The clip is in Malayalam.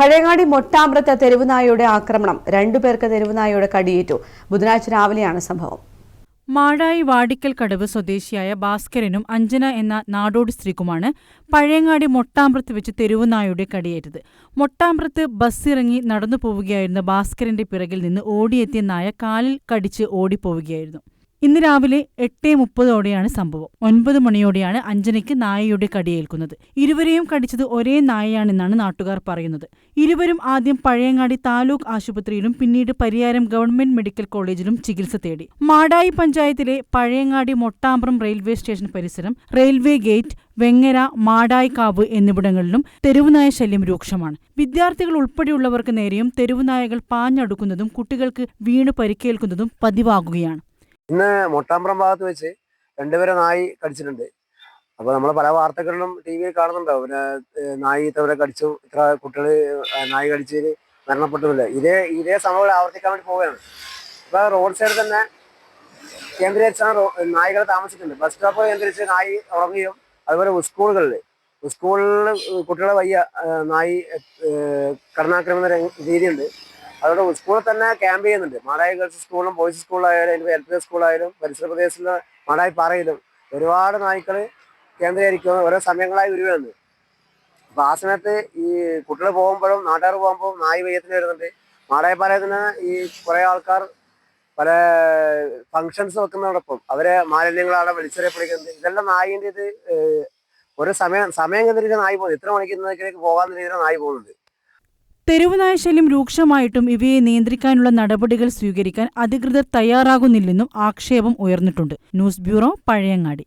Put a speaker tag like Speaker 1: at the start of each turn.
Speaker 1: പഴയങ്ങാടി മൊട്ടാമ്പ്രത്ത് തെരുവുനായയുടെ ആക്രമണം. രണ്ടുപേർക്ക് തെരുവുനായയുടെ കടിയേറ്റു. ബുധനാഴ്ച രാവിലെയാണ് സംഭവം.
Speaker 2: മാടായി വാടിക്കൽ കടവ് സ്വദേശിയായ ഭാസ്കരനും അഞ്ജന എന്ന നാടോടി സ്ത്രീക്കുമാണ് പഴയങ്ങാടി മൊട്ടാമ്പ്രത്ത് വെച്ച് തെരുവുനായുടെ കടിയേറ്റത്. മൊട്ടാമ്പ്രത്ത് ബസ്സിറങ്ങി നടന്നു പോവുകയായിരുന്ന ഭാസ്കരന്റെ പിറകിൽ നിന്ന് ഓടിയെത്തിയ നായ കാലിൽ കടിച്ച് ഓടിപ്പോവുകയായിരുന്നു. ഇന്ന് രാവിലെ എട്ട് മുപ്പതോടെയാണ് സംഭവം. ഒൻപത് മണിയോടെയാണ് അഞ്ജനയ്ക്ക് നായയുടെ കടിയേൽക്കുന്നത്. ഇരുവരെയും കടിച്ചത് ഒരേ നായയാണെന്നാണ് നാട്ടുകാർ പറയുന്നത്. ഇരുവരും ആദ്യം പഴയങ്ങാടി താലൂക്ക് ആശുപത്രിയിലും പിന്നീട് പരിയാരം ഗവൺമെന്റ് മെഡിക്കൽ കോളേജിലും ചികിത്സ തേടി. മാടായി പഞ്ചായത്തിലെ പഴയങ്ങാടി മൊട്ടാമ്പ്രം റെയിൽവേ സ്റ്റേഷൻ പരിസരം റെയിൽവേ ഗേറ്റ് വെങ്ങര മാടായിക്കാവ് എന്നിവിടങ്ങളിലും തെരുവുനായ ശല്യം രൂക്ഷമാണ്. വിദ്യാർത്ഥികൾ ഉൾപ്പെടെയുള്ളവർക്ക് നേരെയും തെരുവുനായകൾ പാഞ്ഞടുക്കുന്നതും കുട്ടികൾക്ക് വീണ് പരിക്കേൽക്കുന്നതും പതിവാകുകയാണ്.
Speaker 3: ഇന്ന് മൊട്ടാമ്പ്രം ഭാഗത്ത് വെച്ച് രണ്ടുപേരെ നായി കടിച്ചിട്ടുണ്ട്. അപ്പോൾ നമ്മൾ പല വാർത്തകളിലും ടി വിയിൽ കാണുന്നുണ്ടാവും പിന്നെ നായി ഇത്തവരെ കടിച്ചു. ഇത്ര കുട്ടികൾ നായി കടിച്ചതിൽ മരണപ്പെട്ടുമില്ല ഇതേ ഇതേ സംഭവം ആവർത്തിക്കാൻ വേണ്ടി പോവുകയാണ്. ഇപ്പൊ റോഡ് സൈഡിൽ തന്നെ കേന്ദ്രീകരിച്ചാണ് നായികൾ താമസിക്കുന്നത്. ബസ് സ്റ്റോപ്പ് കേന്ദ്രീകരിച്ച് നായി ഉറങ്ങുകയും അതുപോലെ സ്കൂളുകളിൽ സ്കൂളിൽ കുട്ടികളെ വയ്യ നായി കടന്നാക്രമണ രീതിയുണ്ട്. അതുകൊണ്ട് സ്കൂളിൽ തന്നെ ക്യാമ്പ് ചെയ്യുന്നുണ്ട്. മാടായി ഗേൾസ് സ്കൂളും ബോയ്സ് സ്കൂളായാലും എൽ പി സ്കൂളായാലും പരിസര പ്രദേശത്തിലെ മാടായി പാറയിലും ഒരുപാട് നായ്ക്കൾ കേന്ദ്രീകരിക്കുന്ന ഓരോ സമയങ്ങളായി ഉരുവാണ് അപ്പോൾ ആ സമയത്ത് ഈ കുട്ടികൾ പോകുമ്പോഴും നാട്ടുകാർ പോകുമ്പോൾ നായ് വയ്യത്തിന് വരുന്നുണ്ട്. മാടായി പാറയിൽ തന്നെ ഈ കുറേ ആൾക്കാർ പല ഫങ്ഷൻസ് വെക്കുന്നതോടൊപ്പം അവരെ മാലിന്യങ്ങളാണ് വലിച്ചെറിയപ്പെടുന്നത് ഇതെല്ലാം നായിന്റെ ഇത് ഒരു സമയം സമയം കേന്ദ്രീകരിക്കുന്ന നായി പോകുന്നത് ഇത്ര മണിക്ക് ഇന്നേക്കിലേക്ക് പോകാൻ രീതിയിലാണ് നായി പോകുന്നുണ്ട്
Speaker 2: തെരുവുനായ ശല്യം രൂക്ഷമായിട്ടും ഇവയെ നിയന്ത്രിക്കാനുള്ള നടപടികൾ സ്വീകരിക്കാൻ അധികൃതർ തയ്യാറാകുന്നില്ലെന്നും ആക്ഷേപം ഉയർന്നിട്ടുണ്ട്. News bureau Pazhayangadi.